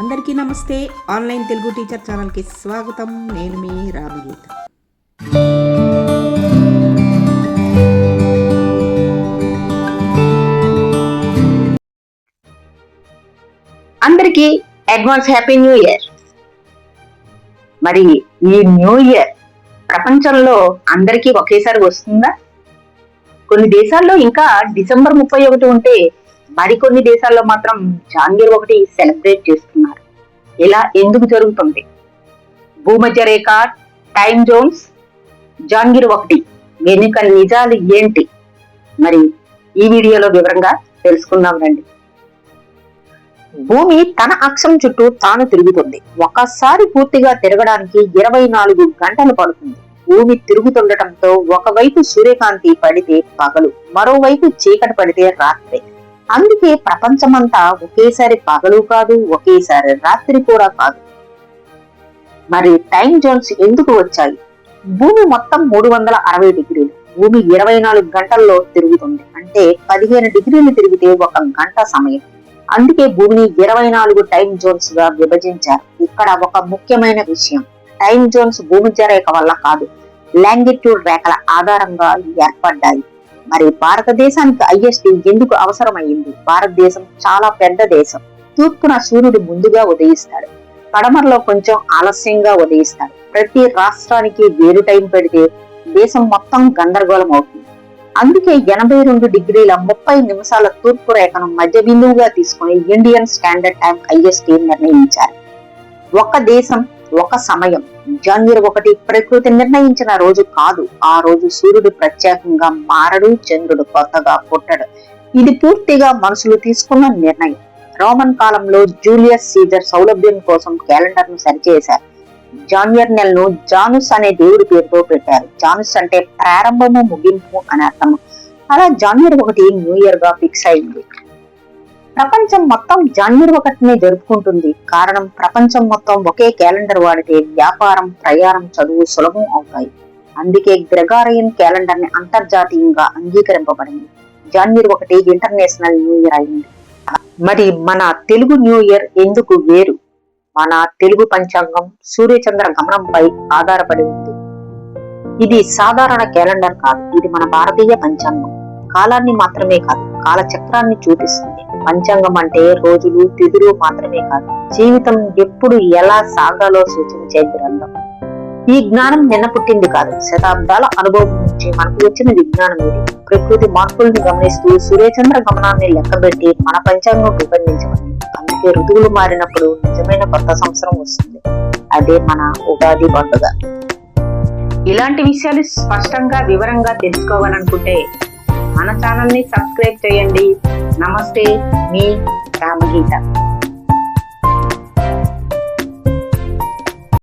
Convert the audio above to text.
అందరికీ నమస్తే. Online Telugu teacher ఛానల్కి స్వాగతం. నేను మీ రామగీత. అందరికీ అడ్వాన్స్ హ్యాపీ న్యూ ఇయర్. మరి ఈ న్యూ ఇయర్ ప్రపంచంలో అందరికీ ఒకేసారి వస్తుందా? కొన్ని దేశాల్లో ఇంకా డిసెంబర్ ముప్పై ఒకటి ఉంటే మరికొన్ని దేశాల్లో మాత్రం జాంగీర్ ఒకటి సెలబ్రేట్ చేస్తున్నారు. ఇలా ఎందుకు జరుగుతుంది? భూమధ్య రేఖ టైం జోన్స్ జాంగీర్ ఒకటి వెనుక నిజాలు ఏంటి? మరి ఈ వీడియోలో వివరంగా తెలుసుకుందాం రండి. భూమి తన అక్షం చుట్టూ తాను తిరుగుతుంది. ఒకసారి పూర్తిగా తిరగడానికి ఇరవై నాలుగు గంటలు పడుతుంది. భూమి తిరుగుతుండటంతో ఒకవైపు సూర్యకాంతి పడితే పగలు మరోవైపు చీకటి పడితే రాత్రి. అందుకే ప్రపంచమంతా ఒకేసారి పగలు కాదు ఒకేసారి రాత్రి కూడా కాదు. మరి టైం జోన్స్ ఎందుకు వచ్చాయి? భూమి మొత్తం మూడు వందల అరవై డిగ్రీలు. భూమి ఇరవై నాలుగు గంటల్లో తిరుగుతుంది. అంటే పదిహేను డిగ్రీలు తిరిగితే ఒక గంట సమయం. అందుకే భూమిని ఇరవై నాలుగు టైం జోన్స్గా విభజించారు. ఇక్కడ ఒక ముఖ్యమైన విషయం. టైం జోన్స్ భూమి రేఖ వల్ల కాదు. లాంగిట్యూడ్ రేఖల ఆధారంగా ఏర్పడ్డాయి. మరి భారతదేశానికి ఐఎస్టీ ఎందుకు అవసరమైంది? భారతదేశం చాలా పెద్ద దేశం. తూర్పున సూర్యుడు ముందుగా ఉదయిస్తాడు. పడమరలో కొంచెం ఆలస్యంగా ఉదయిస్తాడు. ప్రతి రాష్ట్రానికి వేరు టైం పెడితే దేశం మొత్తం గందరగోళం అవుతుంది. అందుకే ఎనభై రెండు డిగ్రీల ముప్పై నిమిషాల తూర్పు రేఖను మధ్య బిందువుగా తీసుకుని ఇండియన్ స్టాండర్డ్ టైం ఐఎస్టీ నిర్ణయించారు. ఒక దేశం ఒక సమయం. జనవరి ఒకటి ప్రకృతి నిర్ణయించిన రోజు కాదు. ఆ రోజు సూర్యుడు ప్రత్యేకంగా మారడు చంద్రుడు కొత్తగా పుట్టడు. ఇది పూర్తిగా మనుషులు తీసుకున్న నిర్ణయం. రోమన్ కాలంలో జూలియస్ సీజర్ సౌలభ్యం కోసం క్యాలెండర్ను సరిచేశారు. జాన్వర్ నెలను జానుస్ అనే దేవుడి పేరుతో పెట్టారు. జానుస్ అంటే ప్రారంభము ముగింపు అని అర్థం అలా జాన్వరి ఒకటి న్యూ ఇయర్గా ఫిక్స్ అయింది. ప్రపంచం మొత్తం జనవరి ఒకటినే జరుపుకుంటుంది. కారణం ప్రపంచం మొత్తం ఒకే క్యాలెండర్ వాడితే వ్యాపారం ప్రయాణం చదువు సులభం అవుతాయి. అందుకే గ్రెగారియన్ క్యాలెండర్ని అంతర్జాతీయంగా అంగీకరింపబడింది. జనవరి ఒకటి ఇంటర్నేషనల్ న్యూ ఇయర్ అయింది. మరి మన తెలుగు న్యూ ఇయర్ ఎందుకు వేరు? మన తెలుగు పంచాంగం సూర్యచంద్ర గమనంపై ఆధారపడి ఉంది. ఇది సాధారణ క్యాలెండర్ కాదు. ఇది మన భారతీయ పంచాంగం. కాలాన్ని మాత్రమే కాదు కాలచక్రాన్ని చూపిస్తుంది. పంచాంగం అంటే రోజులు తిథులు మాత్రమే కాదు. జీవితం ఎప్పుడు ఎలా సాగాలో సూచించే గ్రంథం. ఈ జ్ఞానం నిన్న పుట్టింది కాదు. శతాబ్దాల అనుభవం నుంచి మనకు వచ్చిన విజ్ఞానం ఇది. ప్రకృతి మార్పులను గమనిస్తూ సూర్యచంద్ర గమనాన్ని లెక్కబెట్టి మన పంచాంగం రూపొందించబడింది అందుకే ఋతువులు మారినప్పుడు నిజమైన కొత్త సంవత్సరం వస్తుంది. అదే మన ఉగాది పండుగ. ఇలాంటి విషయాలు స్పష్టంగా వివరంగా తెలుసుకోవాలనుకుంటే మన ఛానల్ని సబ్స్క్రైబ్ చేయండి. నమస్తే మీ రామగీత.